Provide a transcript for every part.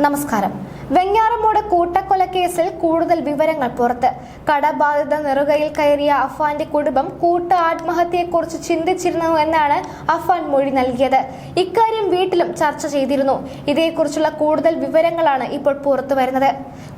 നമസ്കാരം. വെഞ്ഞാറമൂട് കൂട്ടക്കൊലക്കേസിൽ കൂടുതൽ വിവരങ്ങൾ പുറത്ത്. കടബാധിത നെറുകയിൽ കയറിയ അഫാന്റെ കുടുംബം കൂട്ട ആത്മഹത്യയെക്കുറിച്ച് ചിന്തിച്ചിരുന്നു എന്നാണ് അഫാൻ മൊഴി നൽകിയത്. ഇക്കാര്യം വീട്ടിലും ചർച്ച ചെയ്തിരുന്നു. ഇതേക്കുറിച്ചുള്ള കൂടുതൽ വിവരങ്ങളാണ് ഇപ്പോൾ പുറത്തു വരുന്നത്.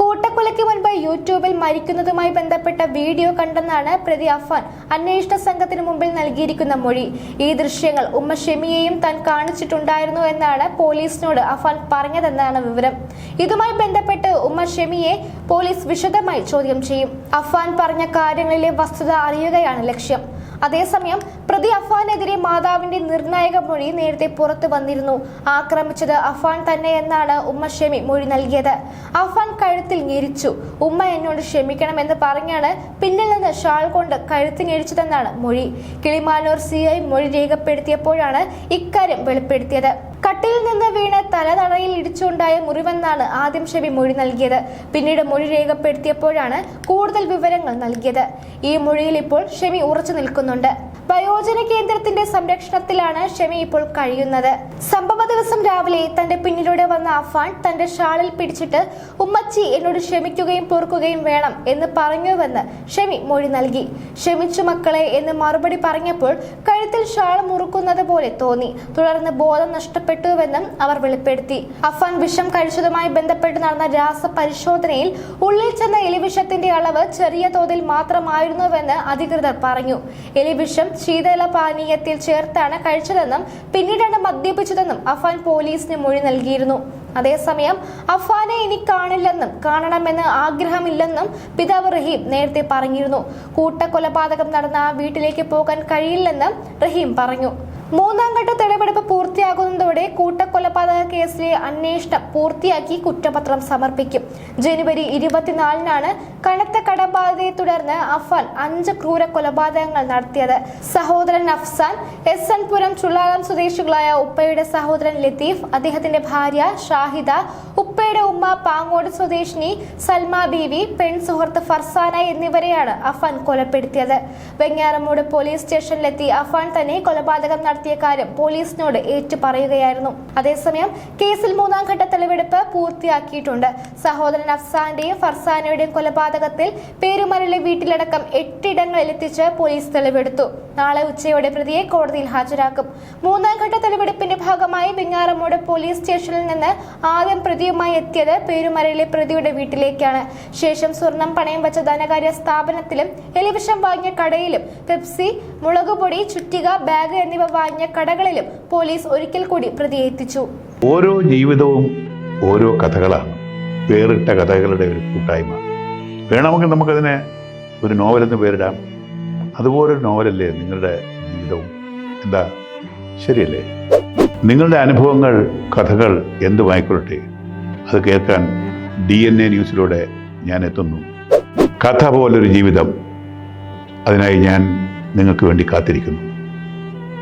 കൂട്ടക്കൊലയ്ക്ക് മുൻപ് യൂട്യൂബിൽ മരിക്കുന്നതുമായി ബന്ധപ്പെട്ട വീഡിയോ കണ്ടെന്നാണ് പ്രതി അഫാൻ അന്വേഷണ സംഘത്തിന് മുമ്പിൽ നൽകിയിരിക്കുന്ന മൊഴി. ഈ ദൃശ്യങ്ങൾ ഉമ്മ ഷെമിയെയും താൻ കാണിച്ചിട്ടുണ്ടായിരുന്നു എന്നാണ് പോലീസിനോട് അഫാൻ പറഞ്ഞതെന്നാണ് വിവരം. ഇതുമായി ബന്ധപ്പെട്ട് ഉമ്മ ഷെമിയെ പോലീസ് വിശദമായി ചോദ്യം ചെയ്യും. അഫാൻ പറഞ്ഞ കാര്യങ്ങളിലെ വസ്തുത അറിയുകയാണ് ലക്ഷ്യം. അതേസമയം പ്രതി അഫാനെതിരെ മാതാവിന്റെ നിർണായക മൊഴി നേരത്തെ പുറത്തു വന്നിരുന്നു. ആക്രമിച്ചത് അഫാൻ തന്നെ എന്നാണ് ഉമ്മ ഷെമി മൊഴി നൽകിയത്. അഫാൻ കഴുത്തിൽ ഞെരിച്ചു. ഉമ്മ എന്നോട് ക്ഷമിക്കണമെന്ന് പറഞ്ഞാണ് പിന്നിൽ നിന്ന് ഷാൾ കൊണ്ട് കഴുത്ത് ഞെരിച്ചതെന്നാണ് മൊഴി. കിളിമാനൂർ സി മൊഴി രേഖപ്പെടുത്തിയപ്പോഴാണ് ഇക്കാര്യം വെളിപ്പെടുത്തിയത്. കട്ടിലിൽ നിന്ന് വീണ് തലതടയിൽ ഇടിച്ചുണ്ടായ മുറിവെന്നാണ് ആദ്യം ഷെബി മൊഴി നൽകിയത്. പിന്നീട് മൊഴി രേഖപ്പെടുത്തിയപ്പോഴാണ് കൂടുതൽ വിവരങ്ങൾ നൽകിയത്. ഈ മൊഴിയിൽ ഇപ്പോൾ ഷെമി ഉറച്ചു നിൽക്കുന്നുണ്ട്. വയോജന കേന്ദ്രത്തിന്റെ സംരക്ഷണത്തിലാണ് ഷമി ഇപ്പോൾ കഴിയുന്നത്. സംഭവ ദിവസം രാവിലെ തന്റെ പിന്നിലൂടെ വന്ന അഫാൻ തന്റെ ഷാളിൽ പിടിച്ചിട്ട് ഉമ്മച്ചി എന്നോട് ക്ഷമിക്കുകയും പൊറുക്കുകയും വേണം എന്ന് പറഞ്ഞുവെന്ന് ഷമി മൊഴി നൽകി. ക്ഷമിച്ചു മക്കളെ എന്ന് മറുപടി പറഞ്ഞപ്പോൾ കഴുത്തിൽ ഷാൾ മുറുക്കുന്നത് പോലെ തോന്നി. തുടർന്ന് ബോധം നഷ്ടപ്പെട്ടുവെന്നും അവർ വെളിപ്പെടുത്തി. അഫാൻ വിഷം കഴിച്ചതുമായി ബന്ധപ്പെട്ട് നടന്ന രാസപരിശോധനയിൽ ഉള്ളിൽ ചെന്ന എലിവിഷത്തിന്റെ അളവ് ചെറിയ തോതിൽ മാത്രമായിരുന്നുവെന്ന് അധികൃതർ പറഞ്ഞു. എലിവിഷം ശീതള പാനീയത്തിൽ ചേർത്താണ് കഴിച്ചതെന്നും പിന്നീടാണ് മദ്യപിച്ചതെന്നും അഫാൻ പോലീസിന് മൊഴി നൽകിയിരുന്നു. അതേസമയം അഫാനെ ഇനി കാണില്ലെന്നും കാണണമെന്ന് ആഗ്രഹമില്ലെന്നും പിതാവ് റഹീം നേരത്തെ പറഞ്ഞിരുന്നു. കൂട്ടക്കൊലപാതകം നടന്ന വീട്ടിലേക്ക് പോകാൻ കഴിയില്ലെന്നും റഹീം പറഞ്ഞു. മൂന്നാം ഘട്ട തെളിവെടുപ്പ് പൂർത്തിയാകുന്നതോടെ കൂട്ടക്കൊലപാതക കേസിലെ അന്വേഷണം പൂർത്തിയാക്കി കുറ്റപത്രം സമർപ്പിക്കും. ജനുവരി ഇരുപത്തിനാലിനാണ് കനത്ത കടബാധയെ തുടർന്ന് അഫാൻ അഞ്ച് ക്രൂര കൊലപാതകങ്ങൾ നടത്തിയത്. സഹോദരൻ അഫ്സാൻ എസ് എൻ പുരം ചുള്ളാലം സ്വദേശികളായ ഉപ്പയുടെ സഹോദരൻ ലത്തീഫ് അദ്ദേഹത്തിന്റെ ഭാര്യ ഷാഹിദ ഉപ്പയുടെ ഉമ്മ പാങ്ങോട് സ്വദേശിനി സൽമ ബീവി പെൺ സുഹൃത്ത് ഫർസാന എന്നിവരെയാണ് അഫാൻ കൊലപ്പെടുത്തിയത്. വെങ്ങാറമൂട് പോലീസ് സ്റ്റേഷനിലെത്തി അഫാൻ തന്നെ കൊലപാതകം നടത്തിയ കാര്യം പോലീസിനോട് ഏറ്റുപറയുകയായിരുന്നു. അതേസമയം കേസിൽ മൂന്നാം ഘട്ട തെളിവെടുപ്പ് പൂർത്തിയാക്കിയിട്ടുണ്ട്. സഹോദരൻ അഫ്സാന്റെയും ഫർസാനയുടെയും കൊലപാതകത്തിൽ പേരുമരലെ വീട്ടിലടക്കം എട്ടിടങ്ങളിൽ എത്തിച്ച് പോലീസ് തെളിവെടുത്തു. നാളെ ഉച്ചയോടെ പ്രതിയെ കോടതിയിൽ ഹാജരാക്കും. മൂന്നാം ഘട്ട തെളിവെടുപ്പിന്റെ ഭാഗമായി വെങ്ങാറമൂട് പോലീസ് സ്റ്റേഷനിൽ നിന്ന് ആദ്യം പ്രതിയുമായി എത്തിയത് പേരുമരയിലെ പ്രതിയുടെ വീട്ടിലേക്കാണ്. ശേഷം സ്വർണം പണയം വെച്ച ധനകാര്യ സ്ഥാപനത്തിലും എലിവിഷം വാങ്ങിയ കടയിലും പെപ്സി മുളകുപൊടി ചുറ്റിക ബാഗ് എന്നിവ വാങ്ങിയ കടകളിലും പോലീസ് ഒരിക്കൽ കൂടി പ്രതിയെത്തിച്ചു ഓരോ ജീവിതവും ഓരോ കഥകളാണ്. വേറിട്ട കഥകളുടെ ഒരു കൂട്ടായ്മ. വേണമെങ്കിൽ നമുക്കതിനെ ഒരു നോവലെന്ന് പേരിടാം. അതുപോലൊരു നോവലല്ലേ നിങ്ങളുടെ ജീവിതവും? എന്താ? ശരിയല്ലേ? നിങ്ങളുടെ അനുഭവങ്ങൾ കഥകൾ എന്തുമായിക്കൊള്ളട്ടെ അത് കേൾക്കാൻ ഡി എൻ എ ന്യൂസിലൂടെ ഞാൻ എത്തുന്നു. കഥ പോലൊരു ജീവിതം. അതിനായി ഞാൻ നിങ്ങൾക്ക് വേണ്ടി കാത്തിരിക്കുന്നു.